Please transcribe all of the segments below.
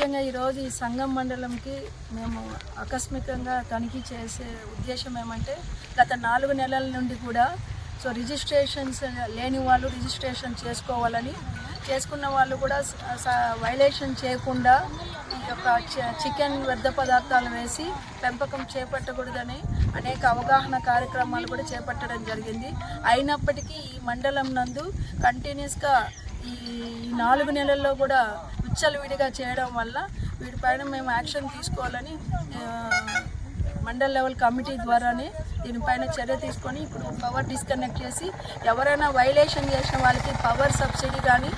ముఖ్యంగా ఈరోజు ఈ సంఘం మండలంకి మేము ఆకస్మికంగా తనిఖీ చేసే ఉద్దేశం ఏమంటే గత నాలుగు నెలల నుండి కూడా సో రిజిస్ట్రేషన్స్ లేని వాళ్ళు రిజిస్ట్రేషన్ చేసుకోవాలని చేసుకున్న వాళ్ళు కూడా వైలేషన్ చేయకుండా ఈ యొక్క చి- చికెన్ వ్యర్థ పదార్థాలు వేసి పెంపకం చేపట్టకూడదని అనేక అవగాహన కార్యక్రమాలు కూడా చేపట్టడం జరిగింది. అయినప్పటికీ ఈ మండలం నందు కంటిన్యూస్గా ఈ నాలుగు నెలల్లో కూడా విచ్చలవిడిగా చేయడం వల్ల వీటిపైన మేము యాక్షన్ తీసుకోవాలని మండల్ లెవెల్ కమిటీ ద్వారానే దీనిపైన చర్య తీసుకొని ఇప్పుడు పవర్ డిస్కనెక్ట్ చేసి ఎవరైనా వైలేషన్ చేసిన వాళ్ళకి పవర్ సబ్సిడీ కానీ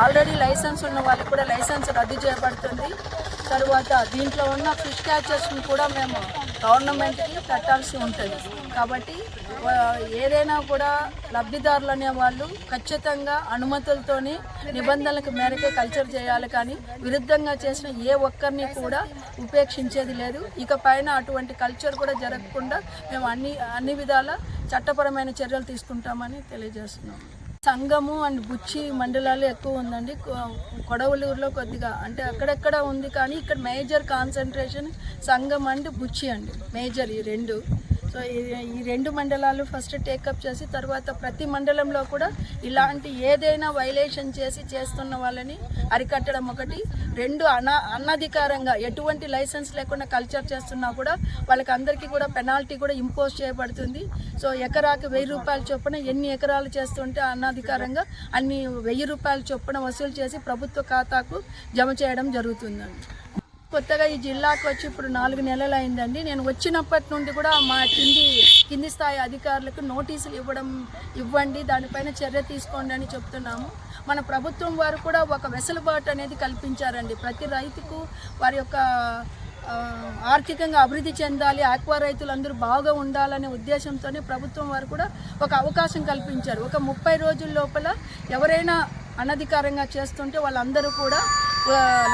ఆల్రెడీ లైసెన్స్ ఉన్న వాళ్ళకి కూడా లైసెన్స్ రద్దు చేయబడుతుంది. తరువాత దీంట్లో ఉన్న ఫిష్ క్యాచర్స్ని కూడా మేము గవర్నమెంట్కి కట్టాల్సి ఉంటుంది. కాబట్టి ఏదైనా కూడా లబ్ధిదారులు అనే వాళ్ళు ఖచ్చితంగా అనుమతులతోని నిబంధనలకు మేరకే కల్చర్ చేయాలి కానీ విరుద్ధంగా చేసిన ఏ ఒక్కరిని కూడా ఉపేక్షించేది లేదు. ఇక పైన అటువంటి కల్చర్ కూడా జరగకుండా మేము అన్ని అన్ని విధాల చట్టపరమైన చర్యలు తీసుకుంటామని తెలియజేస్తున్నాం. సంగము అండ్ బుచ్చి మండలాలు ఎక్కువ ఉందండి. కొ- కొడవలూరులో కొద్దిగా అంటే అక్కడక్కడ ఉంది కానీ ఇక్కడ major concentration Sangam and Buchi అండి. మేజర్ ఈ రెండు. సో ఈ- ఈ రెండు మండలాలు ఫస్ట్ టేకప్ చేసి తర్వాత ప్రతి మండలంలో కూడా ఇలాంటి ఏదైనా వైలేషన్ చేసి చేస్తున్న వాళ్ళని అరికట్టడం ఒకటి. రెండు అన అనధికారంగా ఎటువంటి లైసెన్స్ లేకుండా కల్చర్ చేస్తున్నా కూడా వాళ్ళకి అందరికీ కూడా పెనాల్టీ కూడా ఇంపోజ్ చేయబడుతుంది. సో ఎకరాకి వెయ్యి రూపాయల చొప్పున ఎన్ని ఎకరాలు చేస్తుంటే అనధికారంగా అన్ని వెయ్యి రూపాయల చొప్పున వసూలు చేసి ప్రభుత్వ ఖాతాకు జమ చేయడం జరుగుతుందండి. కొత్తగా ఈ జిల్లాకు వచ్చి ఇప్పుడు నాలుగు నెలలు అయిందండి. నేను వచ్చినప్పటి నుండి కూడా మా కింది కింది స్థాయి అధికారులకు నోటీసులు ఇవ్వడం ఇవ్వండి దానిపైన చర్య తీసుకోండి అని చెప్తున్నాము. మన ప్రభుత్వం వారు కూడా ఒక వెసులుబాటు అనేది కల్పించారండి. ప్రతి రైతుకు వారి యొక్క ఆర్థికంగా అభివృద్ధి చెందాలి ఆక్వా రైతులందరూ బాగా ఉండాలనే ఉద్దేశంతోనే ప్రభుత్వం వారు కూడా ఒక అవకాశం కల్పించారు. ఒక ముప్పై రోజుల లోపల ఎవరైనా అనధికారంగా చేస్తుంటే వాళ్ళందరూ కూడా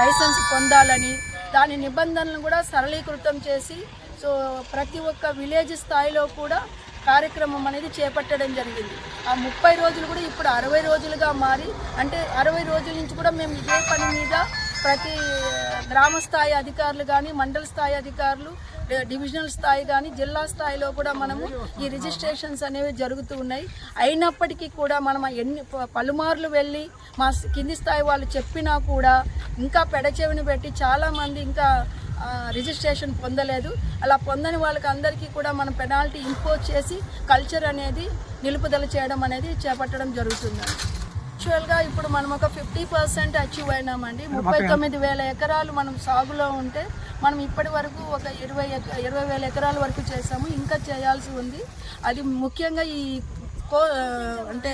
లైసెన్స్ పొందాలని దాని నిబంధనలను కూడా సరళీకృతం చేసి సో ప్రతి ఒక్క విలేజ్ స్థాయిలో కూడా కార్యక్రమం అనేది చేపట్టడం జరిగింది. ఆ ముప్పై రోజులు కూడా ఇప్పుడు అరవై రోజులుగా మారి అంటే అరవై రోజుల నుంచి కూడా మేము ఇదే పని మీద ప్రతి గ్రామ స్థాయి అధికారులు కానీ మండల స్థాయి అధికారులు డివిజనల్ స్థాయి కానీ జిల్లా స్థాయిలో కూడా మనము ఈ రిజిస్ట్రేషన్స్ అనేవి జరుగుతూ ఉన్నాయి. అయినప్పటికీ కూడా మనం ఎన్ని ప- పలుమార్లు వెళ్ళి మా స్- కింది స్థాయి వాళ్ళు చెప్పినా కూడా ఇంకా పెడచెవిని పెట్టి చాలామంది ఇంకా రిజిస్ట్రేషన్ పొందలేదు. అలా పొందని వాళ్ళకి అందరికీ కూడా మనం పెనాల్టీ ఇంపోజ్ చేసి కల్చర్ అనేది నిలుపుదల చేయడం అనేది చేపట్టడం జరుగుతుంది. యాక్చువల్గా ఇప్పుడు మనం ఒక ఫిఫ్టీ పర్సెంట్ అచీవ్ అయినామండి. ముప్పై తొమ్మిది వేల ఎకరాలు మనం సాగులో ఉంటే మనం ఇప్పటి వరకు ఒక ఇరవై ఇరవై వేల ఎకరాల వరకు చేసాము ఇంకా చేయాల్సి ఉంది. అది ముఖ్యంగా ఈ అంటే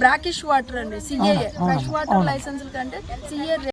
బ్రాకిష్ వాటర్ అండి సిఏఏ ఫ్రెష్ వాటర్ లైసెన్సుల కంటే సిఏ